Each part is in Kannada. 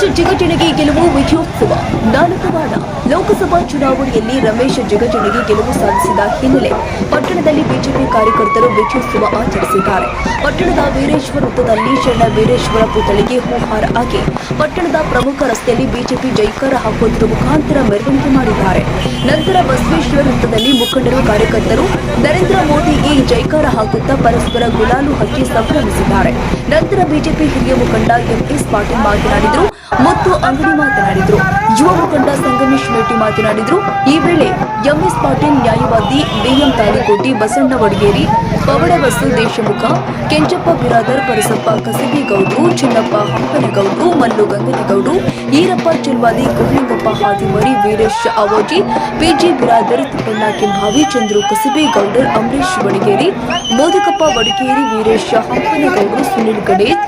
ಜಿಗಜಿಣಗಿ ಗೆಲುವು ವಿಜಯೋತ್ಸವ. ವಾರ ಲೋಕಸಭಾ ಚುನಾವಣೆಯಲ್ಲಿ ರಮೇಶ್ ಜಿಗಜಿಣಗಿ ಗೆಲುವು ಸಾಧಿಸಿದ ಹಿನ್ನೆಲೆ ಪಟ್ಟಣದಲ್ಲಿ ಬಿಜೆಪಿ ಕಾರ್ಯಕರ್ತರು ವಿಜಯೋತ್ಸವ ಆಚರಿಸಿದ್ದಾರೆ. ಪಟ್ಟಣದ ವೀರೇಶ್ವರ ವೃತ್ತದಲ್ಲಿ ಶರಣ ವೀರೇಶ್ವರ ಪುತ್ಥಳಿಗೆ ಹೂಹಾರ ಹಾಕಿ ಪಟ್ಟಣದ ಪ್ರಮುಖ ರಸ್ತೆಯಲ್ಲಿ ಬಿಜೆಪಿ ಜೈಕಾರ ಹಾಕುವುದರ ಮುಖಾಂತರ ಮೆರವಣಿಗೆ ಮಾಡಿದ್ದಾರೆ. ನಂತರ ಬಸವೇಶ್ವರ ವೃತ್ತದಲ್ಲಿ ಮುಖಂಡರು, ಕಾರ್ಯಕರ್ತರು ನರೇಂದ್ರ ಮೋದಿಗೆ ಜೈಕಾರ ಹಾಕುತ್ತಾ ಪರಸ್ಪರ ಗುಲಾಲು ಹಚ್ಚಿ ಸಂಭ್ರಮಿಸಿದ್ದಾರೆ. ನಂತರ ಬಿಜೆಪಿ ಹಿರಿಯ ಮುಖಂಡ ಎಂಎಸ್ ಪಾಟೀಲ್ ಮಾತನಾಡಿದರು ಮತ್ತು ಅಂಗಡಿ ಮಾತನಾಡಿದರು. ಯುವ ಮುಖಂಡ ಸಂಗಮೇಶ್ ಮೇಟಿ ಮಾತನಾಡಿದರು. ಈ ವೇಳೆ ಎಂಎಸ್ ಪಾಟೀಲ್ ನ್ಯಾಯವಾದಿ B M Talikoti Basanna Vadageri Pavadabassu Deshmukh, Kenchappa Biradar, Parasappa Kasabigowdru, Chinnappa Hampanagowdru, Mallu Ganganagowdru, Eerappa Chilwadi, Govindappa Hadimari, Veeresh Avoji P G Biradar, Tippanna Kembhavi, Chandru Kasabegowdar Ambareesh Vadageri, Modakappa Vadageri, Veeresh Hampanagowdaru, Sunil Ganesh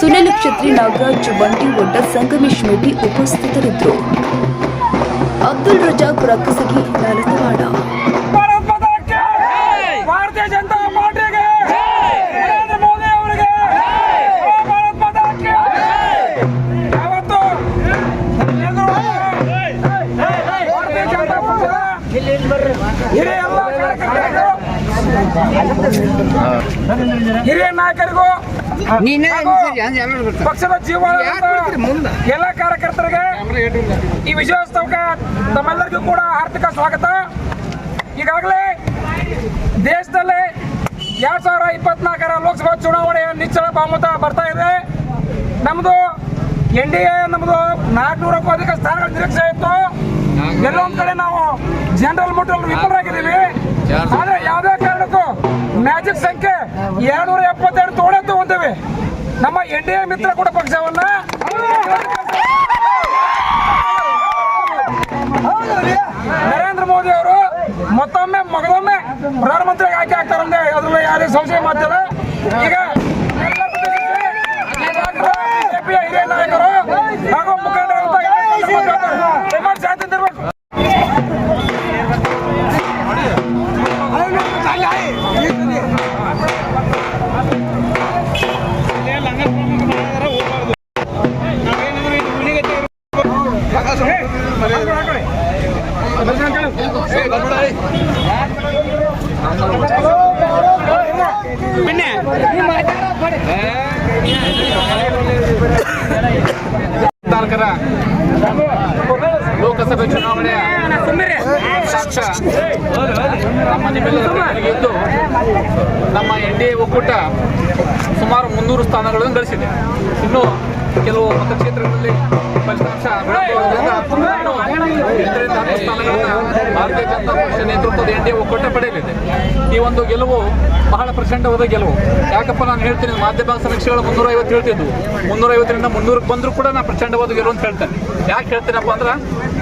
Sunil Kshatri Nagaraj Bunty Odda Sangamesh Meti ಉಪಸ್ಥಿತರಿದ್ದರು. ಅಬ್ದುಲ್ ರಜಾಕ್ ರಕ್ಕಸಗಿ ಪಕ್ಷದ ಹಿರಿಯ ಹಿರಿಯ ನಾಯಕರಿಗೂ ಪಕ್ಷದ ಜೀವನ ಎಲ್ಲ ಕಾರ್ಯಕರ್ತರಿಗೆ ಈ ವಿಜಯೋತ್ಸವಕ್ಕೆ ತಮ್ಮೆಲ್ಲರಿಗೂ ಕೂಡ ಆರ್ಥಿಕ ಸ್ವಾಗತ. ಈಗಾಗಲೇ ದೇಶದಲ್ಲಿ ಎರಡ್ ಸಾವಿರ ಇಪ್ಪತ್ನಾಲ್ಕರ ಲೋಕಸಭಾ ಚುನಾವಣೆಯ ನಿಚ್ಚಳ ಬಹುಮತ ಬರ್ತಾ ಇದೆ. ನಮ್ಮದು ಎನ್ ಡಿ ಎ ನಮ್ಮದು ನಾಲ್ಕುನೂರಕ್ಕೂ ಅಧಿಕ ಸ್ಥಾನಗಳ ನಿರೀಕ್ಷೆ ಇತ್ತು. ಎಲ್ಲೊಂದ್ ಕಡೆ ನಾವು ಜನರಲ್ ಮೋಟರ್ ವಿಫಲರಾಗಿದ್ದೀವಿ. ಮ್ಯಾಜಿಕ್ ಸಂಖ್ಯೆ ಏಳ್ನೂರ ಎಪ್ಪತ್ತೆರಡು ತೋಳೆ ತಗೊಂತೇವೆ ನಮ್ಮ ಎನ್ ಡಿ ಎ ಮಿತ್ರ ಕೂಡ ಪಕ್ಷವನ್ನ. ನರೇಂದ್ರ ಮೋದಿ ಅವರು ಮತ್ತೊಮ್ಮೆ, ಮಗದೊಮ್ಮೆ ಪ್ರಧಾನಮಂತ್ರಿ ಆಯ್ಕೆ ಆಗ್ತಾರಂದ್ರೆ ಅದ್ರಲ್ಲಿ ಯಾರಿಗೆ ಸಂಶಯ ಮಾಡ್ತಾರೆ ಈಗ ಲೋಕಸಭೆ ಚುನಾವಣೆಯ ಸಾಕ್ಷ್ಯ ನಮ್ಮ ನಿಮ್ಮೆಲ್ಲರ ಕೈಯಲ್ಲಿ ಇದ್ದು ನಮ್ಮ ಎನ್ ಡಿ ಎ ಒಕ್ಕೂಟ ಸುಮಾರು ಮುನ್ನೂರು ಸ್ಥಾನಗಳನ್ನು ಗಳಿಸಿದೆ. ಇನ್ನು ಕೆಲವು ಮತಕ್ಷೇತ್ರಗಳಲ್ಲಿ ಎನ್ ಒಕ್ಕೂಟ ಪಡೆಯಲಿದೆ ಈ ಒಂದು ಗೆಲುವು ಬಹಳ ಪ್ರಚಂಡವಾದ ಗೆಲುವು. ಯಾಕಪ್ಪ ನಾನು ಹೇಳ್ತೀನಿ, ಮಾಧ್ಯಮ ಸಮೀಕ್ಷೆಗಳು ಮುನ್ನೂರ ಐವತ್ತು ಹೇಳ್ತಿದ್ವು. ಮುನ್ನೂರ ಐವತ್ತರಿಂದ ಮುನ್ನೂರಕ್ಕೆ ಬಂದರೂ ಕೂಡ ನಾನು ಪ್ರಚಂಡವಾದ ಗೆಲುವು ಅಂತ ಹೇಳ್ತೇನೆ. ಯಾಕೆ ಹೇಳ್ತೀನಪ್ಪ ಅಂದ್ರೆ,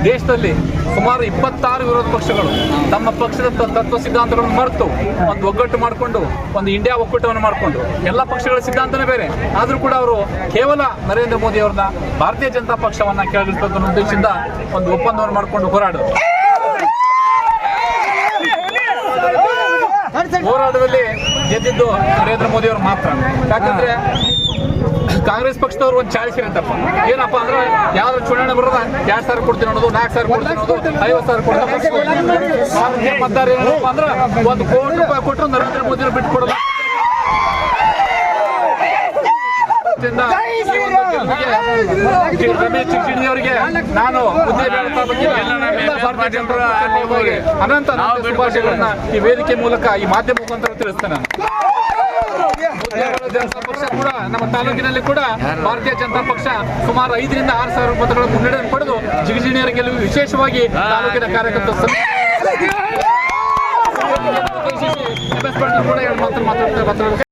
ದೇಶದಲ್ಲಿ ಸುಮಾರು ಇಪ್ಪತ್ತಾರು ವಿರೋಧ ಪಕ್ಷಗಳು ತಮ್ಮ ಪಕ್ಷದ ತತ್ವ ಸಿದ್ಧಾಂತಗಳನ್ನು ಮರೆತು ಒಂದು ಒಗ್ಗಟ್ಟು ಮಾಡಿಕೊಂಡು, ಒಂದು ಇಂಡಿಯಾ ಒಕ್ಕೂಟವನ್ನು ಮಾಡಿಕೊಂಡು, ಎಲ್ಲ ಪಕ್ಷಗಳ ಸಿದ್ಧಾಂತನೇ ಬೇರೆ. ಆದರೂ ಕೂಡ ಅವರು ಕೇವಲ ನರೇಂದ್ರ ಮೋದಿ ಅವರನ್ನ ಭಾರತೀಯ ಜನತಾ ಪಕ್ಷವನ್ನು ಅನ್ನೋ ಉದ್ದೇಶದಿಂದ ಒಂದು ಒಪ್ಪಂದವನ್ನು ಮಾಡಿಕೊಂಡು ಹೋರಾಡಿದ್ರು. ಹೋರಾಟದಲ್ಲಿ ಗೆದ್ದಿದ್ದು ನರೇಂದ್ರ ಮೋದಿ ಅವರು ಮಾತ್ರ. ಯಾಕಂದ್ರೆ ಕಾಂಗ್ರೆಸ್ ಪಕ್ಷದವ್ರು ಒಂದು ಚಾಳಿಸ್ ಇರುತ್ತಪ್ಪ. ಏನಪ್ಪ ಅಂದ್ರೆ ಯಾವ್ದು ಚುನಾವಣೆ ಬರೋದ ಎರಡ್ ಸಾವಿರ ಕೊಡ್ತೀನಿ ಅನ್ನೋದು ನಾಲ್ಕು ಸಾವಿರ ಕೊಡ್ತೀನಿ ಅನ್ನೋದು ಐವತ್ತು ಸಾವಿರ ಕೊಡ್ತೀನಿ ಮತ್ತಾರ ಏನಪ್ಪ ಅಂದ್ರೆ ಒಂದು ಕೋಟಿ ರೂಪಾಯಿ ಕೊಟ್ಟರು ನರೇಂದ್ರ ಮೋದಿ ಬಿಟ್ಟು ಕೊಡೋದು ನಾನು ಈ ವೇದಿಕೆ ಮೂಲಕ ಈ ಮಾಧ್ಯಮ ಮುಖಾಂತರ ತಿಳಿಸ್ತೇನೆ ಜನತಾ ಪಕ್ಷ ಕೂಡ ನಮ್ಮ ತಾಲೂಕಿನಲ್ಲಿ ಕೂಡ ಭಾರತೀಯ ಜನತಾ ಪಕ್ಷ ಸುಮಾರು ಐದರಿಂದ ಆರು ಸಾವಿರ ಮತಗಳ ಮುನ್ನಡೆಯನ್ನು ಪಡೆದು ಜಿಗಜಿಣಿಯರ ಗೆಲುವು ವಿಶೇಷವಾಗಿ ತಾಲೂಕಿನ ಕಾರ್ಯಕರ್ತ ಕೂಡ ಎರಡು ಮಾತು ಮಾತಾಡ್ತಾರೆ ಮಾತಾಡ್ತಾರೆ